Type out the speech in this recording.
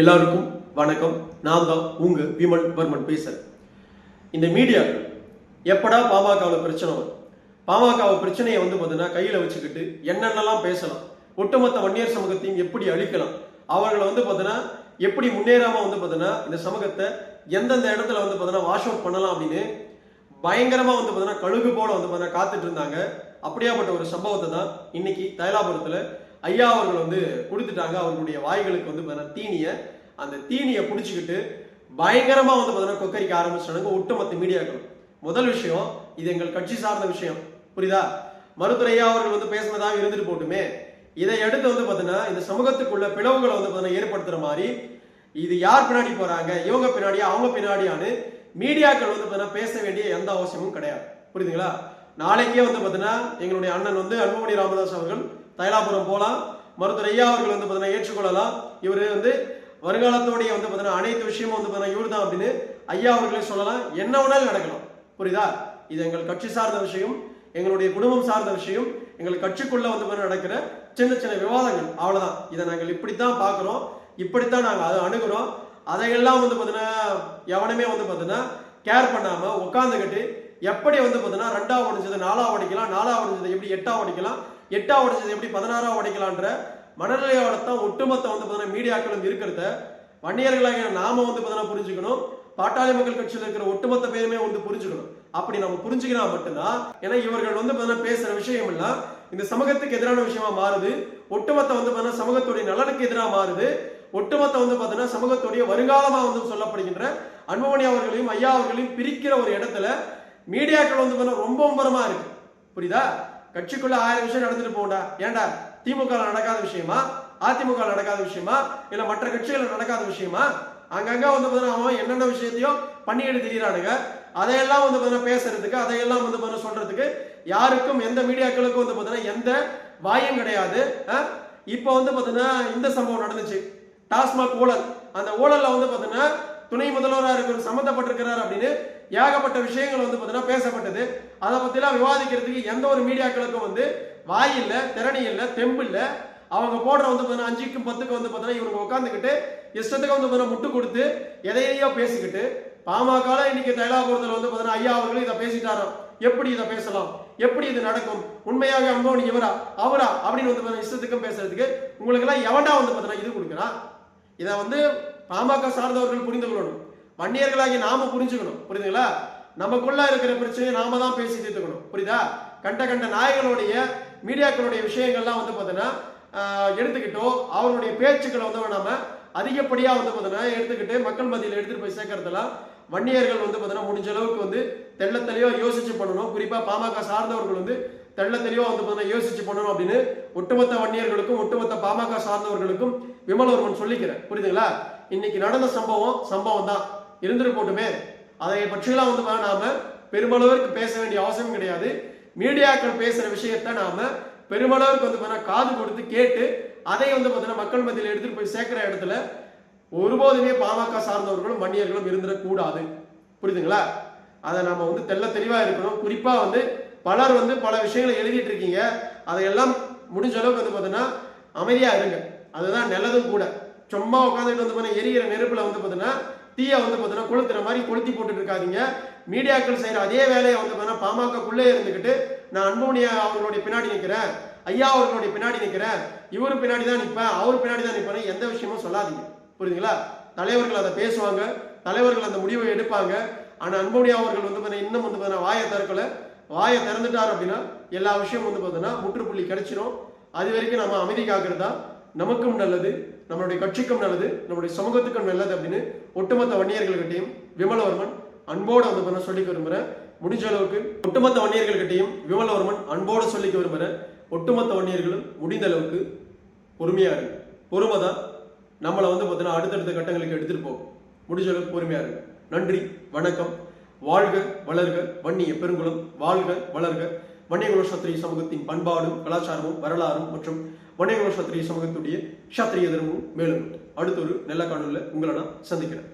எல்லாருக்கும் வணக்கம். நான் தான் உங்க விமல் வர்மன் பேசுறேன். இந்த மீடியா எப்படா பாமகவில் பிரச்சனை வரும்? பாமகவை பிரச்சனையை வந்து பார்த்தீங்கன்னா கையில் வச்சுக்கிட்டு என்னென்னலாம் பேசலாம்? ஒட்டுமொத்த வன்னியர் சமூகத்தையும் எப்படி அழிக்கலாம்? அவர்களை வந்து பார்த்தீங்கன்னா எப்படி முன்னேறாமல் வந்து பார்த்தீங்கன்னா இந்த சமூகத்தை எந்தெந்த இடத்துல வந்து பார்த்தீங்கன்னா வாஷ் அவுட் பண்ணலாம் அப்படின்னு பயங்கரமாக வந்து பார்த்தீங்கன்னா கழுகு போல வந்து பார்த்தீங்கன்னா காத்துட்டு இருந்தாங்க. அப்படியாப்பட்ட ஒரு சம்பவத்தை தான் இன்னைக்கு தைலாபுரத்தில் ஐயா அவர்கள் வந்து கொடுத்துட்டாங்க. அவர்களுடைய வாய்களுக்கு வந்து பார்த்தீங்கன்னா தீனியை. அந்த தீனியை பிடிச்சிக்கிட்டு பயங்கரமாக வந்து பார்த்தீங்கன்னா கொக்கரிக்க ஆரம்பிச்சிட்டாங்க ஒட்டுமொத்த மீடியாக்கள் முதல் விஷயம் இது எங்கள் கட்சி சார்ந்த விஷயம். புரியுதா? மருத்துவ ஐயா அவர்கள் வந்து பேசினதாக இருந்துட்டு போட்டுமே. இதை அடுத்து வந்து பார்த்தீங்கன்னா இந்த சமூகத்துக்குள்ள பிளவுகளை வந்து பார்த்தீங்கன்னா ஏற்படுத்துற மாதிரி இது யார் பின்னாடி போறாங்க? இவங்க பின்னாடியா? அவங்க பின்னாடியான்னு மீடியாக்கள் வந்து பார்த்தீங்கன்னா பேச வேண்டிய எந்த அவசியமும் கிடையாது. புரியுதுங்களா? நாளைக்கே வந்து பார்த்தீங்கன்னா எங்களுடைய அண்ணன் வந்து அன்புமணி ராமதாஸ் அவர்கள் தைலாபுரம் போகலாம் மருத்துவர் ஐயா அவர்கள் வந்து பார்த்தீங்கன்னா ஏற்றுக்கொள்ளலாம். இவர் வந்து வருங்காலத்தோடைய வந்து பார்த்தீங்கன்னா அனைத்து விஷயமும் வந்து பார்த்தீங்கன்னா இவர் தான் அப்படின்னு ஐயா அவர்களே சொல்லலாம். என்ன வேணாலும் நடக்கலாம். புரியுதா? இது எங்கள் கட்சி சார்ந்த விஷயம். எங்களுடைய குடும்பம் சார்ந்த விஷயம். எங்கள் கட்சிக்குள்ள வந்து பார்த்தீங்கன்னா நடக்கிற சின்ன சின்ன விவாதங்கள். அவ்வளவுதான். இதை நாங்கள் இப்படித்தான் பார்க்குறோம். இப்படித்தான் நாங்கள் அதை அணுகிறோம். அதையெல்லாம் வந்து பார்த்தீங்கன்னா எவனுமே வந்து பார்த்தீங்கன்னா கேர் பண்ணாம உட்காந்துக்கிட்டு எப்படி வந்து பார்த்தீங்கன்னா ரெண்டாவது உடைஞ்சது நாலாவது உடைக்கலாம் நாலாவது உடைஞ்சது எப்படி எட்டாவது உடைக்கலாம் எட்டாவது உடைஞ்சது எப்படி பதினாறாவது உடைக்கலான்ற மனநிலையோட தான் ஒட்டுமொத்த வந்து பார்த்தீங்கன்னா மீடியாக்களும் இருக்கிறத வன்னியர்களாக நாம வந்து பார்த்தீங்கன்னா புரிஞ்சுக்கணும். பாட்டாளி மக்கள் கட்சியில் இருக்கிற ஒட்டுமொத்த பேருமே வந்து புரிஞ்சுக்கணும். அப்படி நம்ம புரிஞ்சுக்கினா மட்டும்தான் ஏன்னா இவர்கள் வந்து பார்த்தீங்கன்னா பேசுற விஷயம் எல்லாம் இந்த சமூகத்துக்கு எதிரான விஷயமா மாறுது. ஒட்டுமொத்த வந்து பார்த்தீங்கன்னா சமூகத்துடைய நலனுக்கு எதிராக மாறுது. ஒட்டுமொத்த வந்து பார்த்தீங்கன்னா சமூகத்துடைய வருங்காலமாக வந்து சொல்லப்படுகின்ற அன்புமணி அவர்களையும் ஐயா அவர்களையும் பிரிக்கிற ஒரு இடத்துல மீடியாக்கள் வந்து பார்த்தீங்கன்னா ரொம்ப மும்பரமா இருக்கு. புரியுதா? கட்சிக்குள்ள ஆயிரம் விஷயம் நடந்துட்டு போகண்டா ஏன்டா? திமுக நடக்காத விஷயமா? அதிமுக நடக்காத விஷயமா? இல்ல மற்ற கட்சிகள் நடக்காத விஷயமா? அங்கங்க வந்து பார்த்தீங்கன்னா அவன் என்னென்ன விஷயத்தையும் பண்ணிட்டு திரியிறானுங்க. அதையெல்லாம் வந்து பார்த்தீங்கன்னா பேசுறதுக்கு அதையெல்லாம் வந்து பார்த்தீங்கன்னா சொல்றதுக்கு யாருக்கும் எந்த மீடியாக்களுக்கும் வந்து பார்த்தீங்கன்னா எந்த வாயும் கிடையாது. அஹ்? இப்போ வந்து பார்த்தீங்கன்னா இந்த சம்பவம் நடந்துச்சு. டாஸ்மாக் ஊழல். அந்த ஊழல்ல வந்து பார்த்தீங்கன்னா துணை முதல்வராக இருக்கிற சம்மந்தப்பட்டிருக்கிறார் அப்படின்னு ஏகப்பட்ட விஷயங்கள் வந்து பார்த்தீங்கன்னா பேசப்பட்டது. அதை பற்றிலாம் விவாதிக்கிறதுக்கு எந்த ஒரு மீடியாக்களுக்கும் வந்து வாய் இல்லை திறனி இல்லை தெம்பு இல்லை. அவங்க போடுற வந்து பார்த்தீங்கன்னா அஞ்சுக்கும் பத்துக்கும் வந்து பார்த்தீங்கன்னா இவங்க உட்காந்துக்கிட்டு இஷ்டத்துக்கு வந்து பார்த்தீங்கன்னா முட்டு கொடுத்து எதையோ பேசிக்கிட்டு பாமக இன்னைக்கு தைலாபுரத்தில் வந்து பார்த்தீங்கன்னா ஐயா அவர்களும் இதை பேசிட்டாராம். எப்படி இதை பேசலாம்? எப்படி இது நடக்கும்? உண்மையாக அம்போனி இவரா? அவரா? அப்படின்னு வந்து பார்த்தீங்கன்னா இஷ்டத்துக்கும் பேசுறதுக்கு உங்களுக்கு எல்லாம் எவன்டா வந்து பார்த்தீங்கன்னா இது கொடுக்குறான் இதை வந்து பாமக சார்ந்தவர்கள் புரிந்து கொள்ளணும். வன்னியர்களாகி நாம புரிஞ்சுக்கணும். புரியுதுங்களா? நமக்குள்ள இருக்கிற பிரச்சனையை நாம தான் பேசி தீர்த்துக்கணும். புரியுதா? கண்ட கண்ட நாயகளுடைய மீடியாக்களுடைய விஷயங்கள்லாம் வந்து பார்த்தீங்கன்னா எடுத்துக்கிட்டோ அவருடைய பேச்சுக்களை வந்து நாம அதிகப்படியா வந்து பார்த்தீங்கன்னா எடுத்துக்கிட்டு மக்கள் மத்தியில் எடுத்துட்டு போய் சேர்க்கறதெல்லாம் வன்னியர்கள் வந்து பார்த்தீங்கன்னா முடிஞ்ச அளவுக்கு வந்து தெள்ள தெளிவா யோசிச்சு பண்ணணும். குறிப்பா பாமக சார்ந்தவர்கள் வந்து தெள்ள வந்து பார்த்தீங்கன்னா யோசிச்சு பண்ணணும் அப்படின்னு ஒட்டுமொத்த வன்னியர்களுக்கும் ஒட்டுமொத்த பாமக சார்ந்தவர்களுக்கும் விமலவர்மன் சொல்லிக்கிறேன் புரியுதுங்களா? இன்னைக்கு நடந்த சம்பவம் சம்பவம் தான். இருந்துட்டு போட்டுமே அதை பற்றியெல்லாம் வந்து நாம பெருமளவிற்கு பேச வேண்டிய அவசியம் கிடையாது. மீடியாக்கள் பேசுற விஷயத்த நாம பெருமளவிற்கு வந்து பார்த்தீங்கன்னா காது கொடுத்து கேட்டு அதை வந்து பார்த்தீங்கன்னா மக்கள் மத்தியில் எடுத்துட்டு போய் சேர்க்கிற இடத்துல ஒருபோதுமே பாமக சார்ந்தவர்களும் வன்னியர்களும் இருந்துடக்கூடாது புரியுதுங்களா? அதை நம்ம வந்து தெள்ள தெளிவா இருக்கணும். குறிப்பா வந்து பலர் வந்து பல விஷயங்களை எழுதிட்டு இருக்கீங்க. அதையெல்லாம் முடிஞ்ச அளவுக்கு வந்து பார்த்தீங்கன்னா அமைதியா இருங்க. அதுதான் நல்லதும் கூட. சும்மா உட்காந்துட்டு வந்து பார்த்தீங்கன்னா எரியிற நெருப்பில் வந்து பார்த்தீங்கன்னா தீயை வந்து பார்த்தீங்கன்னா கொளுத்துற மாதிரி கொளுத்தி போட்டுட்டு இருக்காதீங்க. மீடியாக்கள் செய்கிற அதே வேலையை வந்து பார்த்தீங்கன்னா பாமகக்குள்ளே இருந்துக்கிட்டு நான் அன்போனியா அவர்களுடைய பின்னாடி நிற்கிறேன் ஐயா அவர்களுடைய பின்னாடி நிற்கிறேன் இவரு பின்னாடி தான் நிற்பேன் அவர் பின்னாடி தான் நிற்பேன் எந்த விஷயமும் சொல்லாதீங்க. புரியுதுங்களா? தலைவர்கள் அதை பேசுவாங்க தலைவர்கள் அந்த முடிவை எடுப்பாங்க. ஆனால் அன்போனியா அவர்கள் வந்து பார்த்தீங்கன்னா இன்னும் வந்து பார்த்தீங்கன்னா வாயை திறக்கலை. வாயை திறந்துட்டார் அப்படின்னா எல்லா விஷயமும் வந்து பார்த்தீங்கன்னா முற்றுப்புள்ளி கிடைச்சிரும். அது வரைக்கும் நம்ம அமைதி காக்கிறது? தான் நமக்கும் நல்லது. நம்மளுடைய கட்சிக்கும் நல்லது நம்மளுடைய சமூகத்துக்கும் நல்லது அப்படின்னு ஒட்டுமொத்த வன்னியர்கள்கிட்டையும் விமலவர்மன் அன்போடு வந்து பண்ண சொல்லிக்க விரும்புகிறேன் முடிஞ்ச அளவுக்கு ஒட்டுமொத்த வன்னியர்கள்கிட்டையும் விமலவர்மன் அன்போடு சொல்லிக்க விரும்புகிறேன் ஒட்டுமொத்த வன்னியர்களும் முடிந்த அளவுக்கு பொறுமையாக இருக்கு பொறுமை தான் நம்மளை வந்து பார்த்தீங்கன்னா அடுத்தடுத்த கட்டங்களுக்கு எடுத்துகிட்டு போகும். முடிஞ்ச அளவுக்கு பொறுமையாக இருக்கு நன்றி வணக்கம். வாழ்க வளர்க. வன்னிய பெருங்குளம் வாழ்க வளர்க. வன்னியகுல சத்திரிய சமூகத்தின் பண்பாடும் கலாச்சாரமும் வரலாறும் மற்றும் வன்னியகுல சத்திரிய சமூகத்துடைய சத்திரிய தர்மமும் மேலும் அடுத்த ஒரு நல்ல காணொலியில் உங்களை நான் சந்திக்கிறேன்.